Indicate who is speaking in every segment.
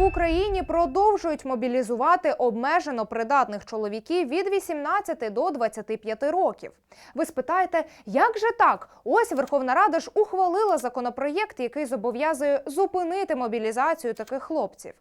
Speaker 1: В Україні продовжують мобілізувати обмежено придатних чоловіків від 18 до 25 років. Ви спитаєте, як же так? Ось Верховна Рада ж ухвалила законопроєкт, який зобов'язує зупинити мобілізацію таких хлопців.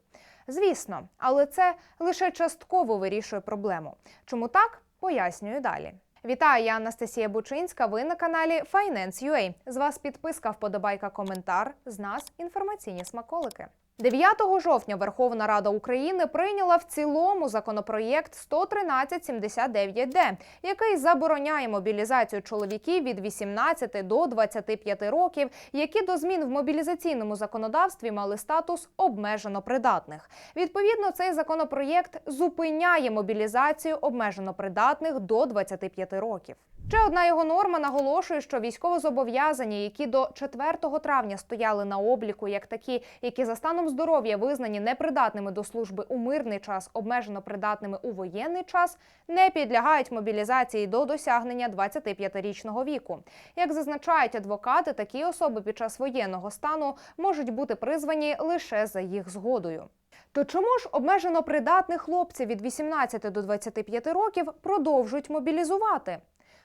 Speaker 1: Звісно, але це лише частково вирішує проблему. Чому так? Пояснюю далі. Вітаю, я Анастасія Бучинська. Ви на каналі Finance.ua. З вас підписка, вподобайка, коментар. З нас інформаційні смаколики. 9 жовтня Верховна Рада України прийняла в цілому законопроєкт 11379-д, який забороняє мобілізацію чоловіків від 18 до 25 років, які до змін в мобілізаційному законодавстві мали статус обмежено придатних. Відповідно, цей законопроєкт зупиняє мобілізацію обмежено придатних до 25 років. Ще одна його норма наголошує, що військовозобов'язані, які до 4 травня стояли на обліку, як такі, які за станом здоров'я визнані непридатними до служби у мирний час, обмежено придатними у воєнний час, не підлягають мобілізації до досягнення 25-річного віку. Як зазначають адвокати, такі особи під час воєнного стану можуть бути призвані лише за їх згодою. То чому ж обмежено придатних хлопців від 18 до 25 років продовжують мобілізувати?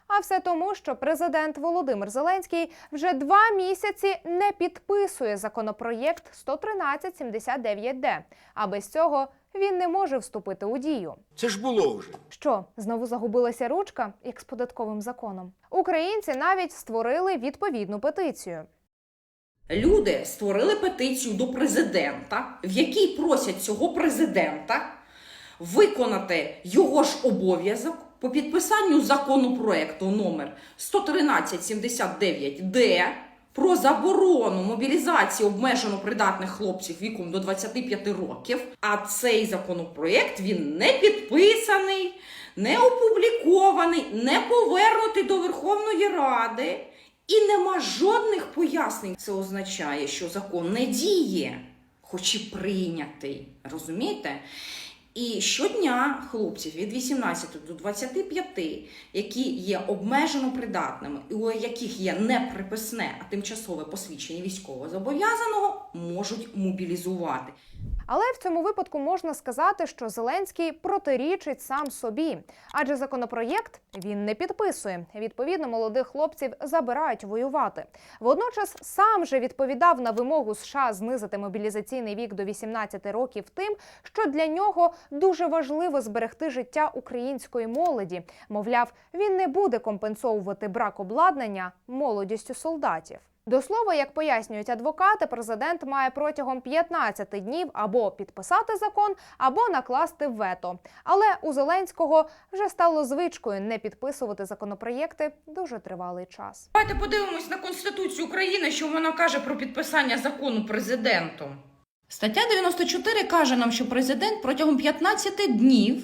Speaker 1: А все тому, що президент Володимир Зеленський вже два місяці не підписує законопроєкт 11379-д, а без цього він не може вступити у дію.
Speaker 2: Це ж було вже.
Speaker 1: Що знову загубилася ручка, як з податковим законом? Українці навіть створили відповідну петицію.
Speaker 3: Люди створили петицію до президента, в якій просять цього президента виконати його ж обов'язок по підписанню законопроекту номер 11379-д про заборону мобілізації обмежено придатних хлопців віком до 25 років. А цей законопроект він не підписаний, не опублікований, не повернутий до Верховної Ради. І нема жодних пояснень. Це означає, що закон не діє, хоч і прийнятий. Розумієте? І щодня хлопців від 18 до 25, які є обмежено придатними, і у яких є неприписне, а тимчасове посвідчення військовозобов'язаного, можуть мобілізувати.
Speaker 1: Але в цьому випадку можна сказати, що Зеленський протирічить сам собі, адже законопроєкт він не підписує. Відповідно, молодих хлопців забирають воювати. Водночас сам же відповідав на вимогу США знизити мобілізаційний вік до 18 років тим, що для нього дуже важливо зберегти життя української молоді. Мовляв, він не буде компенсовувати брак обладнання молодістю солдатів. До слова, як пояснюють адвокати, президент має протягом 15 днів або підписати закон, або накласти вето. Але у Зеленського вже стало звичкою не підписувати законопроєкти дуже тривалий час.
Speaker 3: Давайте подивимось на Конституцію України, що вона каже про підписання закону президентом. Стаття 94 каже нам, що президент протягом 15 днів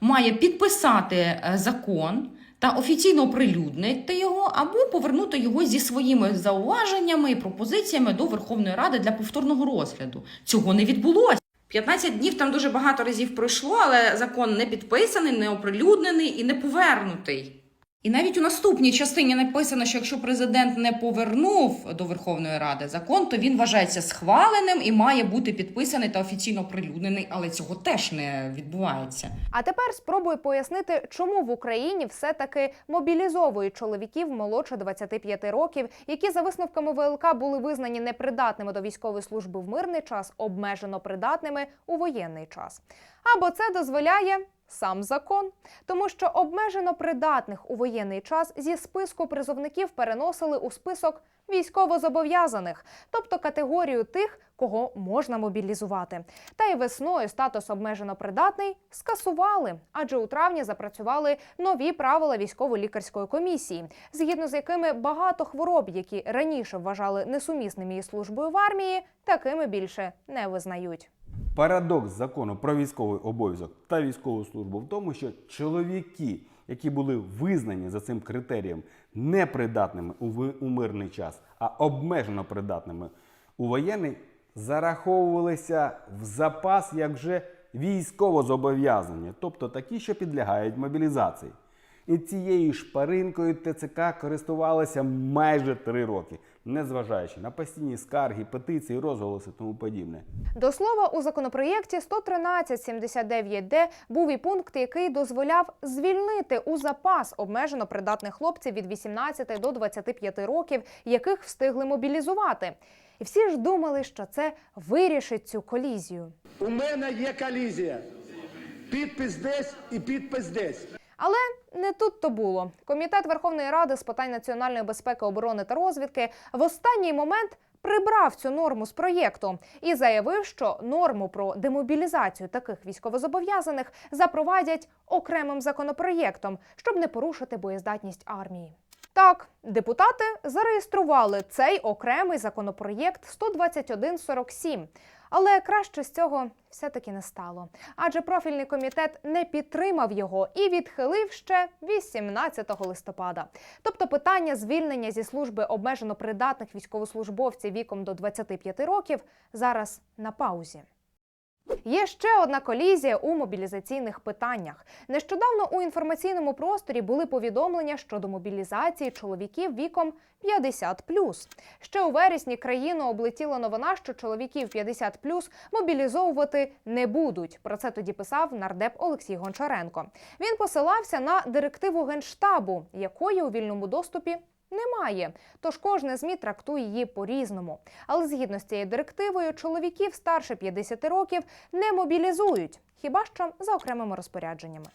Speaker 3: має підписати е, закон та офіційно оприлюднити його або повернути його зі своїми зауваженнями і пропозиціями до Верховної Ради для повторного розгляду. Цього не відбулося. 15 днів там дуже багато разів пройшло, але закон не підписаний, не оприлюднений і не повернутий. І навіть у наступній частині написано, що якщо президент не повернув до Верховної Ради закон, то він вважається схваленим і має бути підписаний та офіційно оприлюднений, але цього теж не відбувається.
Speaker 1: А тепер спробую пояснити, чому в Україні все-таки мобілізовують чоловіків молодше 25 років, які за висновками ВЛК були визнані непридатними до військової служби в мирний час, обмежено придатними у воєнний час. Або це дозволяє. Сам закон, тому що обмежено придатних у воєнний час зі списку призовників переносили у список військовозобов'язаних, тобто категорію тих, кого можна мобілізувати. Та й весною статус обмежено придатний скасували, адже у травні запрацювали нові правила військово-лікарської комісії, згідно з якими багато хвороб, які раніше вважали несумісними із службою в армії, такими більше не визнають.
Speaker 4: Парадокс закону про військовий обов'язок та військову службу в тому, що чоловіки, які були визнані за цим критерієм непридатними у мирний час, а обмежено придатними у воєнний, зараховувалися в запас як вже військовозобов'язані, тобто такі, що підлягають мобілізації. І цією шпаринкою ТЦК користувалася майже три роки. Незважаючи на постійні скарги, петиції, розголоси тому подібне.
Speaker 1: До слова, у законопроєкті 11379Д був і пункт, який дозволяв звільнити у запас обмежено придатних хлопців від 18 до 25 років, яких встигли мобілізувати. І всі ж думали, що це вирішить цю колізію.
Speaker 2: У мене є колізія. Підпис десь і підпис десь.
Speaker 1: Не тут то було. Комітет Верховної Ради з питань національної безпеки, оборони та розвідки в останній момент прибрав цю норму з проєкту і заявив, що норму про демобілізацію таких військовозобов'язаних запровадять окремим законопроєктом, щоб не порушити боєздатність армії. Так, депутати зареєстрували цей окремий законопроєкт 12147. Але краще з цього все-таки не стало. Адже профільний комітет не підтримав його і відхилив ще 18 листопада. Тобто питання звільнення зі служби обмежено придатних військовослужбовців віком до 25 років зараз на паузі. Є ще одна колізія у мобілізаційних питаннях. Нещодавно у інформаційному просторі були повідомлення щодо мобілізації чоловіків віком 50+. Ще у вересні країну облетіла новина, що чоловіків 50+, мобілізовувати не будуть. Про це тоді писав нардеп Олексій Гончаренко. Він посилався на директиву генштабу, якої у вільному доступі немає. Тож кожне змі трактує її по-різному. Але згідно з цією директивою, чоловіків старше 50 років не мобілізують, хіба що за окремими розпорядженнями.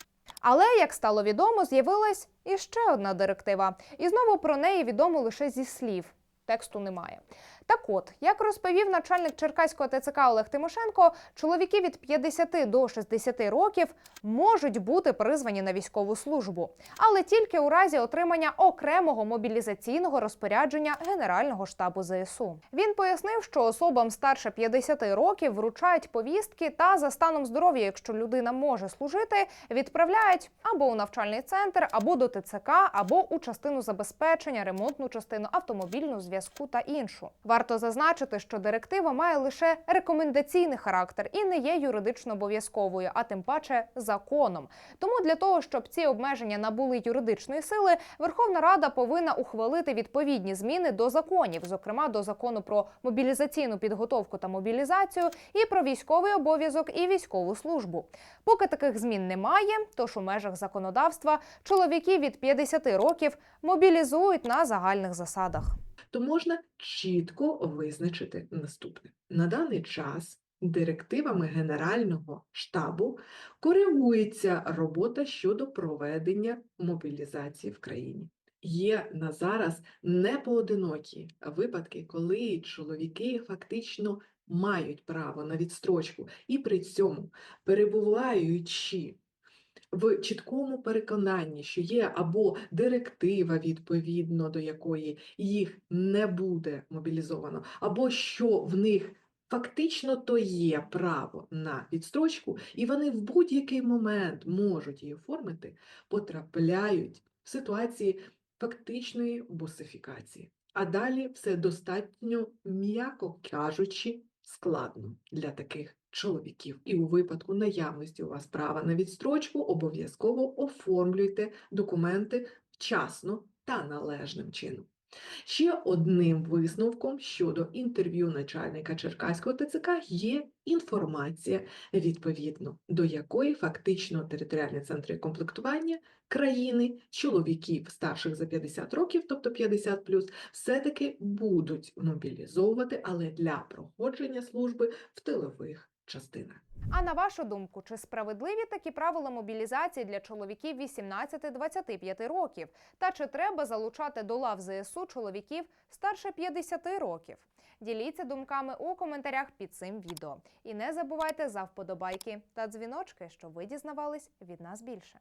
Speaker 1: Але як стало відомо, з'явилась іще одна директива, і знову про неї відомо лише зі слів. Тексту немає. Так от, як розповів начальник Черкаського ТЦК Олег Тимошенко, чоловіки від 50 до 60 років можуть бути призвані на військову службу, але тільки у разі отримання окремого мобілізаційного розпорядження Генерального штабу ЗСУ. Він пояснив, що особам старше 50 років вручають повістки та за станом здоров'я, якщо людина може служити, відправляють або у навчальний центр, або до ТЦК, або у частину забезпечення, ремонтну частину, автомобільну зв'язку та іншу. Варто зазначити, що директива має лише рекомендаційний характер і не є юридично обов'язковою, а тим паче законом. Тому для того, щоб ці обмеження набули юридичної сили, Верховна Рада повинна ухвалити відповідні зміни до законів, зокрема до закону про мобілізаційну підготовку та мобілізацію, і про військовий обов'язок і військову службу. Поки таких змін немає, тож у межах законодавства чоловіків від 50 років мобілізують на загальних засадах.
Speaker 5: То можна чітко визначити наступне. На даний час директивами Генерального штабу коригується робота щодо проведення мобілізації в країні. Є на зараз непоодинокі випадки, коли чоловіки фактично мають право на відстрочку і при цьому перебуваючи в чіткому переконанні, що є або директива, відповідно до якої їх не буде мобілізовано, або що в них фактично то є право на відстрочку, і вони в будь-який момент можуть її оформити, потрапляють в ситуації фактичної бусифікації. А далі все достатньо, м'яко кажучи, складно для таких чоловіків. І у випадку наявності у вас права на відстрочку обов'язково оформлюйте документи вчасно та належним чином. Ще одним висновком щодо інтерв'ю начальника Черкаського ТЦК є інформація, відповідно до якої фактично територіальні центри комплектування країни чоловіків старших за 50 років, тобто 50+, все-таки будуть мобілізовувати, але для проходження служби в тилових частинах.
Speaker 1: А на вашу думку, чи справедливі такі правила мобілізації для чоловіків 18-25 років? Та чи треба залучати до лав ЗСУ чоловіків старше 50 років? Діліться думками у коментарях під цим відео. І не забувайте за вподобайки та дзвіночки, щоб ви дізнавались від нас більше.